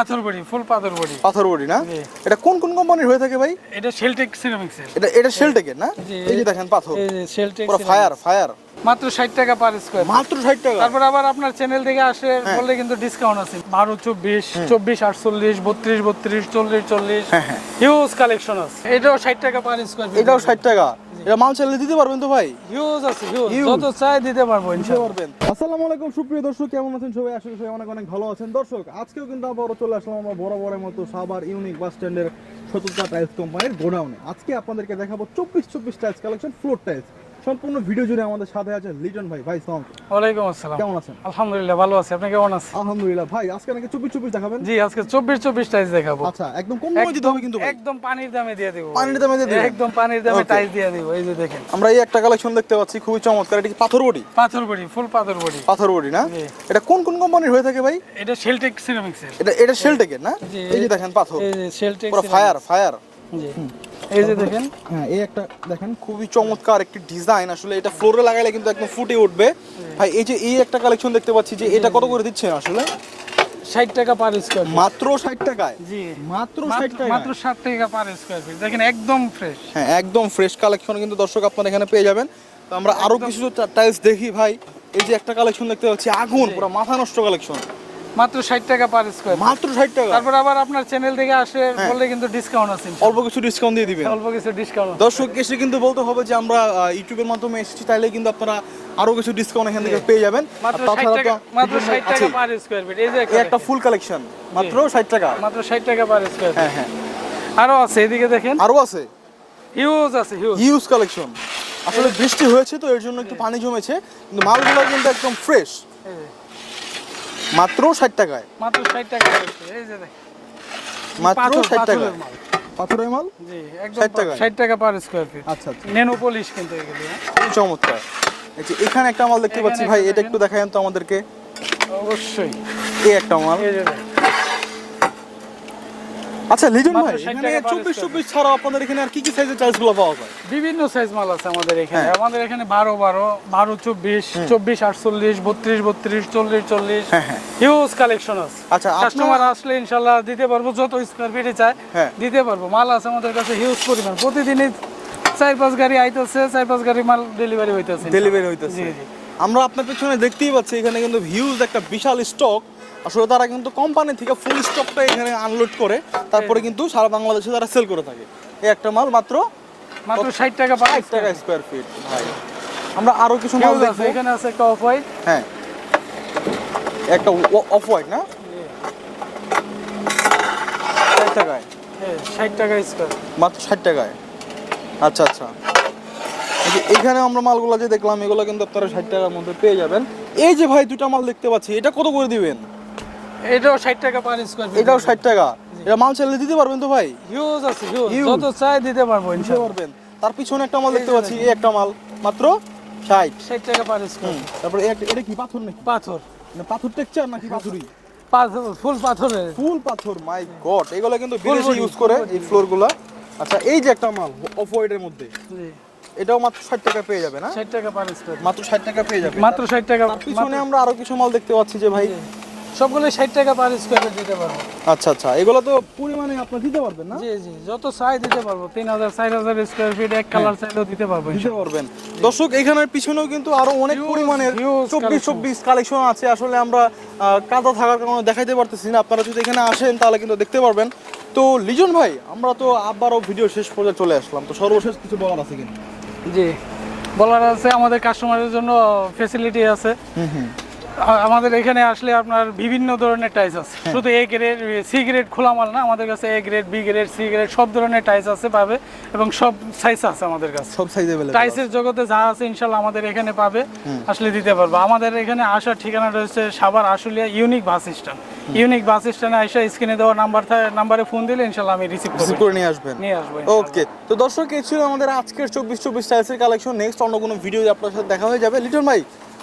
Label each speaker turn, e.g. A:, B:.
A: পাথর বড়ি ফুল পাথর বড়ি।
B: পাথর বডি না? এটা কোন কোন কোম্পানির হয়ে থাকে ভাই?
A: এটা সেলটেক সিরামিক্সের
B: এটা এটা শেলটেকের না? এই যে দেখেন পাথর।
A: এই
B: পুরো ফায়ার ফায়ার
A: মাত্র ষাট টাকা পার স্কোয়ার
B: মাত্র ষাট টাকা।
A: তারপর আবার আপনার চ্যানেল থেকে আসে
B: হ্যাঁ।
A: বললে কিন্তু ডিসকাউন্ট আছে। বারো চব্বিশ চব্বিশ আটচল্লিশ বত্রিশ বত্রিশ চল্লিশ চল্লিশ।
B: হ্যাঁ, হ্যাঁ।
A: হিউজ কালেকশন আছে। এটাও ষাট টাকা পার স্কোয়ার
B: এটাও ষাট টাকা। এটা মাল চাইলে দিতে পারবেন তো ভাই?
A: হিউজ আছে হিউজ যত চাই দিতে পারব ইনশাআল্লাহ
B: পারবেন। আসসালামু আলাইকুম সুপ্রিয় দর্শক কেমন আছেন সবাই? সবাই অনেক অনেক ভালো আছেন। দর্শক আজকেও কিন্তু আবারও চলে আসলাম আমরা বড় বড় মতো সাবার ইউনিক বাস স্ট্যান্ডের সততা টাইলস কোম্পানির গোডাউনে। আজকে আপনাদেরকে দেখাবো চব্বিশ চব্বিশ টাইলস কালেকশন ফ্লোর টাইলস। সম্পূর্ণ ভিডিও জুড়ে আমাদের সাথে আছে লিটন ভাই। ভাই সালাম।
A: ওয়ালাইকুম আসসালাম।
B: কেমন আছেন?
A: আলহামদুলিল্লাহ ভালো আছি। আপনি কেমন আছেন?
B: আলহামদুলিল্লাহ। ভাই আজকে নাকি চব্বিশ চব্বিশ দেখাবেন?
A: জি আজকে চব্বিশ চব্বিশ টাইস দেখাবো।
B: আচ্ছা একদম কম দামে দিতে হবে কিন্তু
A: একদম পানির দামে দিয়ে দেবো।
B: পানির দামে দিয়ে দিবেন?
A: একদম পানির দামে. টাইস দিয়ে দেবো এই যে দেখেন।
B: আমরা এই একটা কালেকশন দেখতে পাচ্ছি খুবই চমৎকার। এটা কি পাথর বডি?
A: পাথর বড়ি ফুল পাথর বড়ি।
B: পাথর বডি না? এটা কোন কোন কোম্পানির হয়ে থাকে ভাই?
A: এটা সেলটেক সিরামিক্সের
B: এটা এটা শেলটেকের না। এই যে দেখেন পাথর।
A: এই যে সেলটেক
B: পুরো ফায়ার ফায়ার
A: এই যে দেখেন।
B: হ্যাঁ এই একটা দেখেন খুবই চমৎকার একটি ডিজাইন। আসলে এটা ফ্লোরে লাগাইলে কিন্তু একদম ফুটে উঠবে। ভাই এই যে এই একটা কালেকশন দেখতে পাচ্ছি যে এটা কত করে দিচ্ছেন আসলে?
A: ষাট টাকা পার স্কোয়ার
B: মাত্র ষাট টাকায়?
A: জি।
B: মাত্র ষাট টাকা
A: মাত্র ষাট টাকা পার স্কোয়ার ফিট দেখেন একদম ফ্রেশ
B: হ্যাঁ একদম ফ্রেশ কালেকশন কিন্তু দর্শক আপনারা এখানে পেয়ে যাবেন। তো আমরা আরও কিছু টাইলস দেখি ভাই। এই যে একটা কালেকশন দেখতে পাচ্ছি আগুন পুরো মাথা নষ্ট কালেকশন
A: মাত্র ষাট টাকা পার স্কোয়ার
B: মাত্র ষাট টাকা?
A: তারপর আবার আপনার চ্যানেল থেকে আসে
B: হ্যাঁ।
A: বললে কিন্তু ডিসকাউন্ট আছে
B: অল্প কিছু ডিসকাউন্ট দিয়ে দিবেন।
A: অল্প কিছু ডিসকাউন্ট
B: দর্শক এসে কিন্তু বলতে হবে যে আমরা ইউটিউবের মাধ্যমে এসেছি তাইলে কিন্তু আপনারা আরও কিছু ডিসকাউন্ট এখান থেকে পেয়ে যাবেন। তাছাড়া
A: টাকা মাত্র ষাট টাকা পার স্কোয়ার ফিট এই যে
B: একটা ফুল কালেকশন মাত্র ষাট টাকা?
A: মাত্র ষাট টাকা পার স্কোয়ার
B: হ্যাঁ হ্যাঁ।
A: আরও আছে এদিকে দেখেন।
B: আরও আছে?
A: হিউজ আছে হিউজ
B: ইউজ কালেকশন আসলে বৃষ্টি হয়েছে তো এর জন্য একটু পানি জমেছে কিন্তু মালগুলো কিন্তু একদম ফ্রেশ মাত্র ষাট টাকায়।
A: মাত্র ষাট টাকা এই যে
B: মাত্র ষাট টাকা
A: পাথরের মাল। জি একদম
B: 60 টাকায়?
A: ষাট টাকা পার স্কোয়ার ফিট
B: আচ্ছা আচ্ছা।
A: নেনো পলিশ কিন্তু এগুলি হ্যাঁ?
B: চমৎকার। আচ্ছা এখানে একটা মাল দেখতে পাচ্ছি ভাই এটা একটু দেখায়েন তো আমাদেরকে।
A: অবশ্যই।
B: এই একটা মাল।
A: এই যে।
B: আচ্ছা লিজন ভাই এখানে
A: টাকা per
B: চব্বিশ
A: square
B: চব্বিশ ছাড়াও আপনাদের এখানে আর কি কি সাইজের পাওয়া যায়?
A: বিভিন্ন সাইজ মাল আছে আমাদের এখানে।
B: হ্যাঁ।
A: আমাদের এখানে বারো বারো বারো চব্বিশ চব্বিশ আটচল্লিশ বত্রিশ বত্রিশ চল্লিশ চল্লিশ।
B: হ্যাঁ, হ্যাঁ।
A: হিউজ কালেকশন আছে।
B: আচ্ছা,
A: কাস্টমার আসলে ইনশাল্লাহ দিতে পারব যত স্কোয়ার ফিটে চায়
B: হ্যাঁ।
A: দিতে পারব। মাল আছে আমাদের কাছে হিউজ পরিমাণ। প্রতিদিনই চার পাঁচ গাড়ি আইতেছে চার পাঁচ গাড়ি মাল ডেলিভারি হইতেছে।
B: ডেলিভারি হইতেছে।
A: জি, জি।
B: আমরা আপনার পেছনে দেখতেই পাচ্ছি এখানে কিন্তু হিউজ একটা বিশাল স্টক আসলে তারা কিন্তু কোম্পানি থেকে ফুল স্টকটা এখানে আনলোড করে তারপরে কিন্তু সারা বাংলাদেশে তারা সেল করে থাকে। এই একটা মাল মাত্র
A: মাত্র ষাট টাকা পার
B: ষাট টাকা স্কোয়ার ফিট ভাই। আমরা আরও কিছু মাল দেখব।
A: এখানে আছে একটা অফ হোয়াইট
B: হ্যাঁ। একটা অফ হোয়াইট না? ষাট টাকায়?
A: ষাট টাকা স্কোয়ার
B: মাত্র ষাট টাকায়? আচ্ছা আচ্ছা। এখানে আমরা মালগুলো যে দেখলাম এগুলো কিন্তু আপনারা ষাট টাকার মধ্যে পেয়ে যাবেন। এই যে ভাই দুটা মাল দেখতে পাচ্ছি এটা কত করে দিবেন?
A: এটাও ষাট টাকা পার স্কোয়ার
B: এটাও ষাট টাকা। এটা মাল চাইলে দিতে পারবেন তো ভাই?
A: হিউজ আছে হিউজ যত চাই দিতে পারব
B: দিতে
A: ইনশাল্লাহ।
B: পারবেন। তার পিছনে একটা মাল দেখতে পাচ্ছি এই একটা মাল। মাত্র ষাট।
A: ষাট টাকা পার স্কোয়ার
B: তারপরে এটা কি পাথর নাকি?
A: পাথর।
B: না পাথর টেকচার নাকি পাথরই?
A: পাথর ফুল পাথরের।
B: ফুল পাথর মাই গড এগুলো কিন্তু বিদেশে ইউজ করে এই ফ্লোরগুলা আচ্ছা এই যে একটা মাল অফ হোয়াইটের মধ্যে। এটাও মাত্র ষাট টাকা পেয়ে যাবে না?
A: ষাট টাকা পার স্কোয়ার
B: মাত্র ষাট টাকা পেয়ে যাবে।
A: মাত্র ষাট টাকা
B: পিছনে আমরা আরও কিছু মাল দেখতে পাচ্ছি যে ভাই
A: সবগুলো ষাট টাকা পার স্কোয়ার দিতে পারব।
B: আচ্ছা আচ্ছা এগুলো তো পরিমাণে আপনি দিতে পারবেন না?
A: জি জি যত চাই দিতে পারব তিন হাজার চার হাজার স্কোয়ার ফিট এক কালার চাইলেও দিতে পারব
B: দিতে পারবেন। দর্শক এখানের পিছনেও কিন্তু আরও অনেক পরিমাণের চব্বিশ চব্বিশ কালেকশন আছে। আসলে আমরা কাদা থাকার কারণে দেখাইতে পারতেছি না। আপনারা যদি এখানে আসেন তাহলে কিন্তু দেখতে পারবেন। তো লিজন ভাই আমরা তো আবারও ভিডিও শেষ পর্যন্ত চলে আসলাম। তো সর্বশেষ কিছু বলার আছে কিন্তু
A: জি বলার আছে আমাদের কাস্টমারের জন্য ফেসিলিটি আছে।
B: হুম হুম।
A: আ- আমাদের এখানে আসলে আপনার বিভিন্ন ধরনের টাইস আছে।
B: হ্যাঁ।
A: শুধু এ গ্রেড সি গ্রেড খোলা মাল না আমাদের কাছে A grade B grade C grade সব ধরনের টাইস আছে পাবে এবং সব সাইজ আছে আমাদের কাছে।
B: সব সাইজ
A: টাইসের জগতে যা আছে ইনশাল্লাহ আমাদের এখানে পাবে আসলে দিতে পারব। আমাদের এখানে আসার ঠিকানা রয়েছে Savar Ashulia unique bus stand unique bus স্ট্যান্ডে আইসা স্ক্রিনে দেওয়া নাম্বার নাম্বারে ফোন দিলে ইনশাল্লাহ আমি রিসিভ
B: করে নিয়ে আসবেন।
A: নিয়ে আসব
B: ওকে তো দর্শক এই ছিল আমাদের আজকের চব্বিশ চব্বিশ টাইসের কালেকশন নেক্সট অন্য কোনো ভিডিও আপনার সাথে দেখা হয়ে যাবে। লিটন ভাই